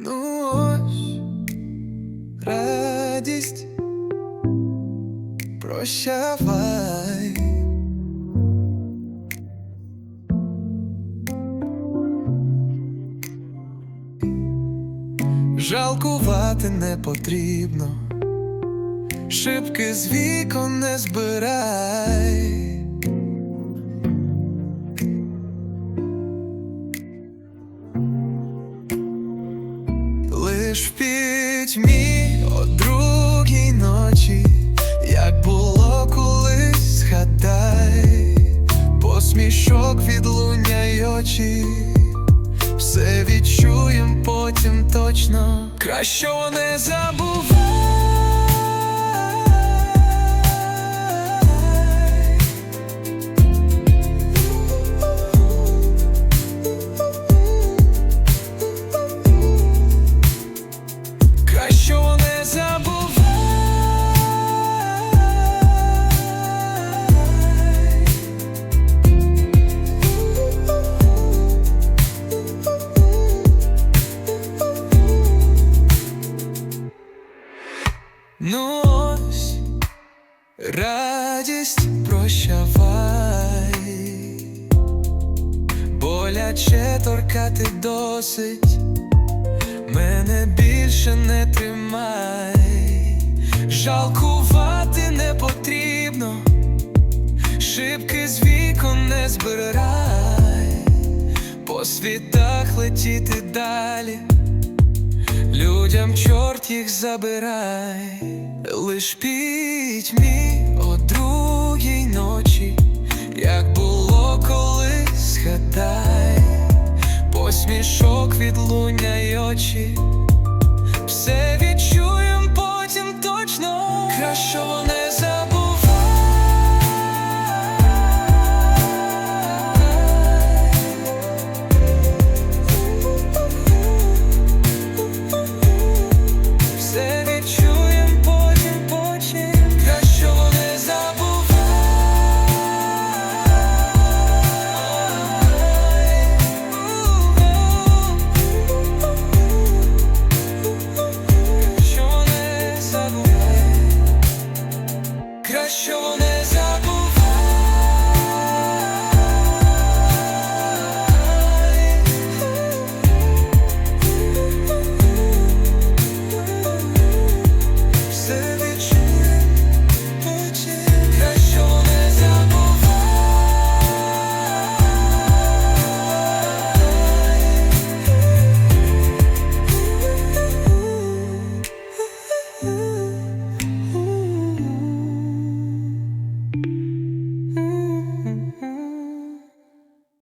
Ну ось радість, прощавай. Жалкувати не потрібно, шибки з вікон не збирай. Лиш в пітьмі о другій ночі, як було колись, згадай, посмішок відлуння й очі, все відчуєм потім точно, краще не забувай. Ну ось радість прощавай, боляче торкати досить, мене більше не тримай, жалкувати не потрібно, шибки з вікон не збирай, по світах летіти далі. Людям чорт їх забирай, лиш пітьмі о другій ночі, як було колись, згадай, посмішок відлуння й очі, краще вони.